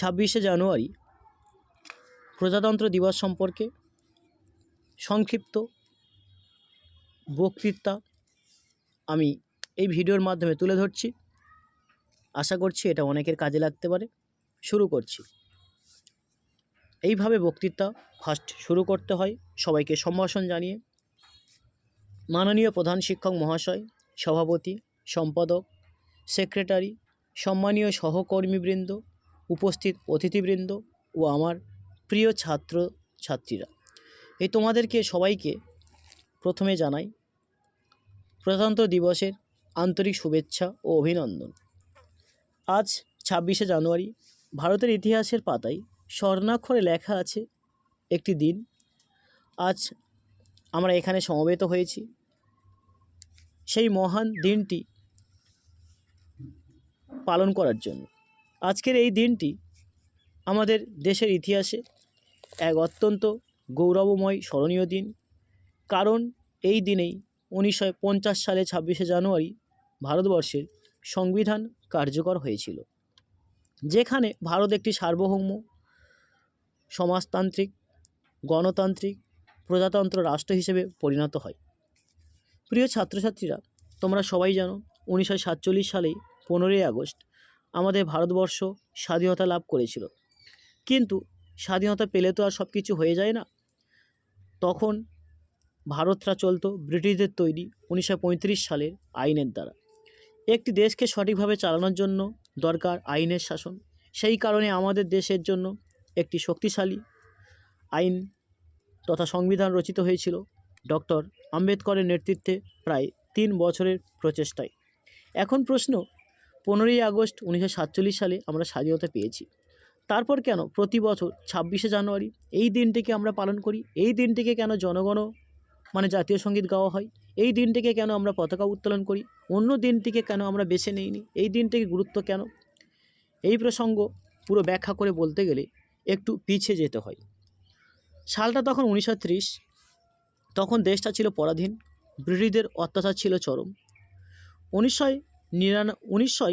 ছাব্বিশে জানুয়ারি প্রজাতন্ত্র দিবস সম্পর্কে সংক্ষিপ্ত বক্তৃতা আমি এই ভিডিওর মাধ্যমে তুলে ধরছি। আশা করছি এটা অনেকের কাজে লাগতে পারে। শুরু করছি। এইভাবে বক্তৃতা ফার্স্ট শুরু করতে হয়। সবাইকে সম্ভাষণ জানিয়ে। মাননীয় প্রধান শিক্ষক মহাশয়, সভাপতি, সম্পাদক, সেক্রেটারি, সম্মানীয় সহকর্মীবৃন্দ উপস্থিত অতিথিবৃন্দ ও আমার প্রিয় ছাত্র ছাত্রীরা। এই তোমাদেরকে সবাইকে প্রথমে জানাই প্রজাতন্ত্র দিবসের আন্তরিক শুভেচ্ছা ও অভিনন্দন। আজ ছাব্বিশে জানুয়ারি, ভারতের ইতিহাসের পাতায় স্বর্ণাক্ষরে লেখা আছে একটি দিন। আজ আমরা এখানে সমবেত হয়েছি। সেই মহান দিনটি পালন করার জন্য। আজকের এই দিনটি আমাদের দেশের ইতিহাসে এক অত্যন্ত গৌরবময় স্মরণীয় দিন। কারণ এই দিনেই উনিশশো পঞ্চাশ সালে ছাব্বিশে জানুয়ারি ভারতবর্ষের সংবিধান কার্যকর হয়েছিল, যেখানে ভারত একটি সার্বভৌম সমাজতান্ত্রিক, গণতান্ত্রিক, প্রজাতন্ত্র রাষ্ট্র হিসেবে পরিণত হয়। প্রিয় ছাত্রছাত্রীরা, তোমরা সবাই জানো, উনিশশো সাতচল্লিশ সালেই পনেরোই আগস্ট আমাদের ভারতবর্ষ স্বাধীনতা লাভ করেছিল। কিন্তু স্বাধীনতা পেলে তো আর সব কিছু হয়ে যায় না। তখন ভারতরা চলতো ব্রিটিশদের তৈরি উনিশশো পঁয়ত্রিশ সালের আইনের দ্বারা। একটি দেশকে সঠিকভাবে চালানোর জন্য দরকার আইনের শাসন। সেই কারণে আমাদের দেশের জন্য একটি শক্তিশালী আইন তথা সংবিধান রচিত হয়েছিল। ডক্টর আম্বেদকরের নেতৃত্বে প্রায় তিন বছরের প্রচেষ্টায়। এখন প্রশ্ন পনেরোই আগস্ট উনিশশো সাতচল্লিশ সালে আমরা স্বাধীনতা পেয়েছি। তারপর কেন প্রতি বছর ছাব্বিশে জানুয়ারি এই দিনটিকে আমরা পালন করি? এই দিনটিকে কেন জনগণ মানে জাতীয় সংগীত গাওয়া হয়? এই দিনটিকে কেন আমরা পতাকা উত্তোলন করি? অন্য দিনটিকে কেন আমরা বেছে নেইনি? এই দিনটিকে গুরুত্ব কেন? এই প্রসঙ্গ পুরো ব্যাখ্যা করে বলতে গেলে একটু পিছিয়ে যেতে হয়। সালটা তখন উনিশশো ত্রিশ। তখন দেশটা ছিল পরাধীন, ব্রিটিশদের অত্যাচার ছিল চরম। উনিশশো নিরান উনিশশো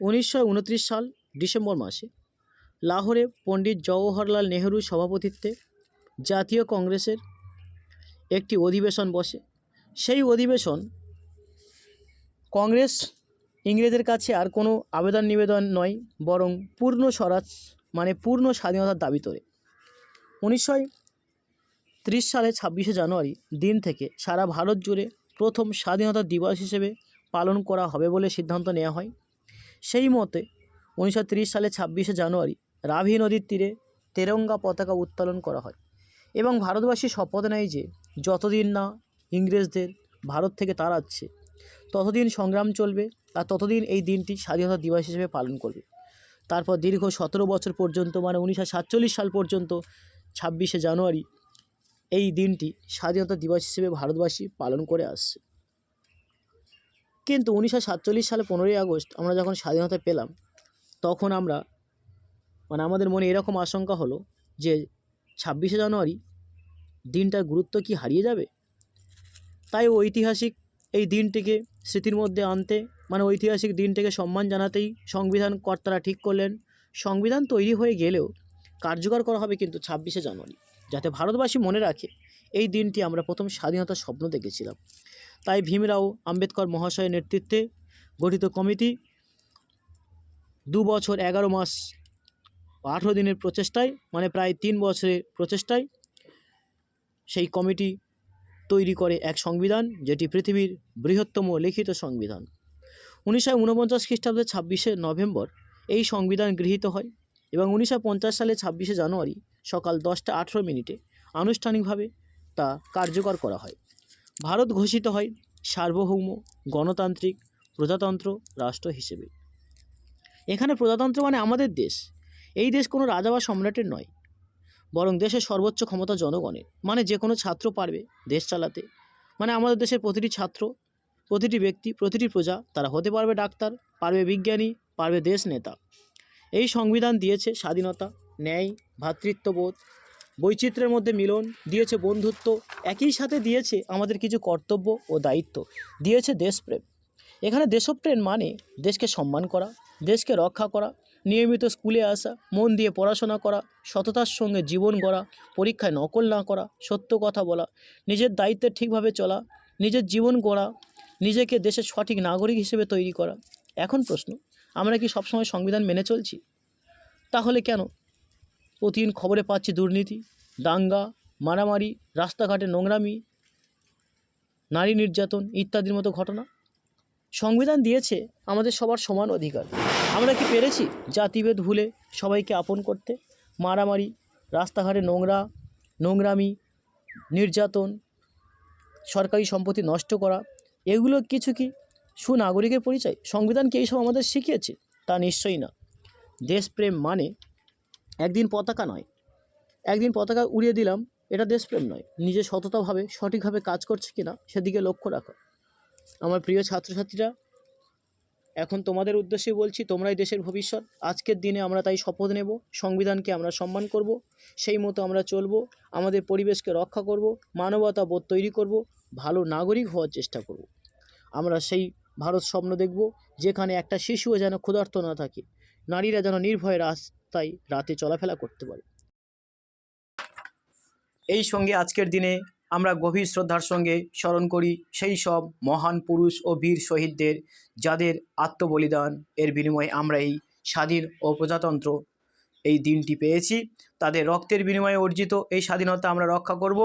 উনিশশো সাল ডিসেম্বর মাসে লাহোরে পণ্ডিত জওহরলাল নেহরুর সভাপতিত্বে জাতীয় কংগ্রেসের একটি অধিবেশন বসে। সেই অধিবেশন কংগ্রেস ইংরেজের কাছে আর কোনো আবেদন নিবেদন নয়, বরং পূর্ণ স্বরাজ মানে পূর্ণ স্বাধীনতার দাবি তোলে। উনিশশো ত্রিশ সালে ছাব্বিশে জানুয়ারি দিন থেকে সারা ভারত জুড়ে প্রথম স্বাধীনতা দিবস হিসেবে পালন করা হবে বলে সিদ্ধান্ত নেওয়া হয়। সেই মতে, উনিশশো ত্রিশ সালে ছাব্বিশে জানুয়ারি রাভি নদীর তীরে তেরঙ্গা পতাকা উত্তোলন করা হয় এবং ভারতবাসী শপথ নেয় যে, যতদিন না ইংরেজদের ভারত থেকে তাড়াচ্ছে ততদিন সংগ্রাম চলবে আর ততদিন এই দিনটি স্বাধীনতা দিবস হিসেবে পালন করবে। তারপর দীর্ঘ সতেরো বছর পর্যন্ত মানে উনিশশো সাতচল্লিশ সাল পর্যন্ত, ছাব্বিশে জানুয়ারি এই দিনটি স্বাধীনতা দিবস হিসেবে ভারতবাসী পালন করে আসছে। কিন্তু উনিশশো সাতচল্লিশ সালে পনেরোই আগস্ট আমরা যখন স্বাধীনতা পেলাম, তখন আমরা মানে আমাদের মনে এরকম আশঙ্কা হলো যে ছাব্বিশে জানুয়ারি দিনটার গুরুত্ব কি হারিয়ে যাবে? তাই ঐতিহাসিক এই দিনটিকে স্মৃতির মধ্যে আনতে মানে ঐতিহাসিক দিনটিকে সম্মান জানাতেই সংবিধান কর্তারা ঠিক করলেন। সংবিধান তৈরি হয়ে গেলেও কার্যকর করা হবে কিন্তু ছাব্বিশে জানুয়ারি। যাতে ভারতবাসী মনে রাখে, এই দিনটি আমরা প্রথম স্বাধীনতার স্বপ্ন দেখেছিলাম। তাই ভীমরাও আম্বেদকর মহাশয়ের নেতৃত্বে গঠিত কমিটি দু বছর এগারো মাস আঠেরো দিনের প্রচেষ্টায় মানে প্রায় তিন বছরের প্রচেষ্টায় সেই কমিটি তৈরি করে এক সংবিধান, যেটি পৃথিবীর বৃহত্তম লিখিত সংবিধান। উনিশশো উনপঞ্চাশ খ্রিস্টাব্দে ছাব্বিশে নভেম্বর এই সংবিধান গৃহীত হয় এবং উনিশশো পঞ্চাশ সালে ছাব্বিশে জানুয়ারি সকাল দশটা আঠেরো মিনিটে আনুষ্ঠানিকভাবে তা কার্যকর করা হয়। ভারত ঘোষিত হয় সার্বভৌম গণতান্ত্রিক প্রজাতন্ত্র রাষ্ট্র হিসেবে। এখানে প্রজাতন্ত্র মানে আমাদের দেশ। এই দেশ কোনো রাজা বা সম্রাটের নয়, বরং দেশের সর্বোচ্চ ক্ষমতা জনগণের। মানে যে কোনো ছাত্র পারবে দেশ চালাতে। মানে আমাদের দেশের প্রতিটি ছাত্র, প্রতিটি ব্যক্তি, প্রতিটি প্রজা, তারা হতে পারবে ডাক্তার, পারবে বিজ্ঞানী, পারবে দেশ নেতা। এই সংবিধান দিয়েছে স্বাধীনতা ন্যায় ভ্রাতৃত্ববোধ বৈচিত্র্যের মধ্যে মিলন, দিয়েছে বন্ধুত্ব, একই সাথে দিয়েছে আমাদের কিছু কর্তব্য ও দায়িত্ব, দিয়েছে দেশপ্রেম। এখানে দেশপ্রেম মানে দেশকে সম্মান করা, দেশকে রক্ষা করা, নিয়মিত স্কুলে আসা, মন দিয়ে পড়াশোনা করা, সততার সঙ্গে জীবন গড়া, পরীক্ষায় নকল না করা, সত্য কথা বলা, নিজের দায়িত্বে ঠিকভাবে চলা, নিজের জীবন গড়া, নিজেকে দেশের সঠিক নাগরিক হিসেবে তৈরি করা। এখন প্রশ্ন, আমরা কি সবসময় সংবিধান মেনে চলছি? তাহলে কেন? প্রতিদিন খবরে পাচ্ছি দুর্নীতি, দাঙ্গা, মারামারি, রাস্তাঘাটে নোংরামি, নারী নির্যাতন ইত্যাদির মতো ঘটনা। সংবিধান দিয়েছে আমাদের সবার সমান অধিকার। আমরা কি পেরেছি জাতিভেদ ভুলে সবাইকে আপন করতে? মারামারি, রাস্তাঘাটে নোংরা, নোংরামি, নির্যাতন, সরকারি সম্পত্তি নষ্ট করা, এগুলো কিছু কি সুনাগরিকের পরিচয়? সংবিধান কি এইসব আমাদের শিখিয়েছে? তা নিশ্চয়ই না। দেশপ্রেম মানে একদিন পতাকা নয়। একদিন পতাকা উড়িয়ে দিলাম, এটা দেশপ্রেম নয়। নিজে সততাভাবে, সঠিকভাবে কাজ করছে কিনা, সেদিকে লক্ষ্য রাখো। আমার প্রিয় ছাত্রছাত্রীরা, এখন তোমাদের উদ্দেশ্যে বলছি, তোমরাই দেশের ভবিষ্যৎ। আজকের দিনে আমরা তাই শপথ নেব, সংবিধানকে আমরা সম্মান করব, সেই মতো আমরা চলব, আমাদের পরিবেশকে রক্ষা করব, মানবতা বোধ তৈরি করব, ভালো নাগরিক হওয়ার চেষ্টা করব। আমরা সেই ভারত স্বপ্ন দেখব, যেখানে একটা শিশুও যেন ক্ষুধার্ত না থাকে, নারীরা যেন নির্ভয়ে রাস্তায় রাতে চলাফেরা করতে পারে। এই সঙ্গে আজকের দিনে আমরা গভীর শ্রদ্ধার সঙ্গে স্মরণ করি সেই সব মহান পুরুষ ও বীর শহীদদের, যাদের আত্মবলিদান এর বিনিময়ে আমরা এই স্বাধীন ও প্রজাতন্ত্র এই দিনটি পেয়েছি। তাদের রক্তের বিনিময়ে অর্জিত এই স্বাধীনতা আমরা রক্ষা করব।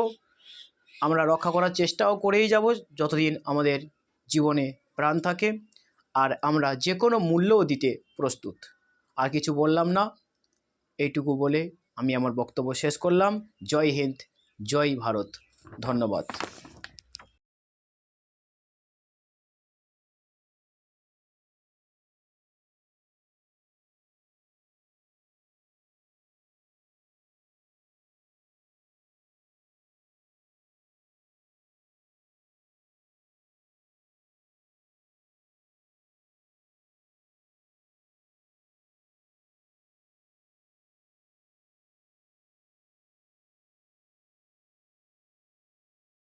আমরা রক্ষা করার চেষ্টাও করেই যাব যতদিন আমাদের জীবনে প্রাণ থাকে। আর আমরা যে কোনো মূল্যও দিতে প্রস্তুত। আর কিছু বললাম না। এইটুকু বলে আমি আমার বক্তব্য শেষ করলাম। জয় হিন্দ জয় ভারত। ধন্যবাদ।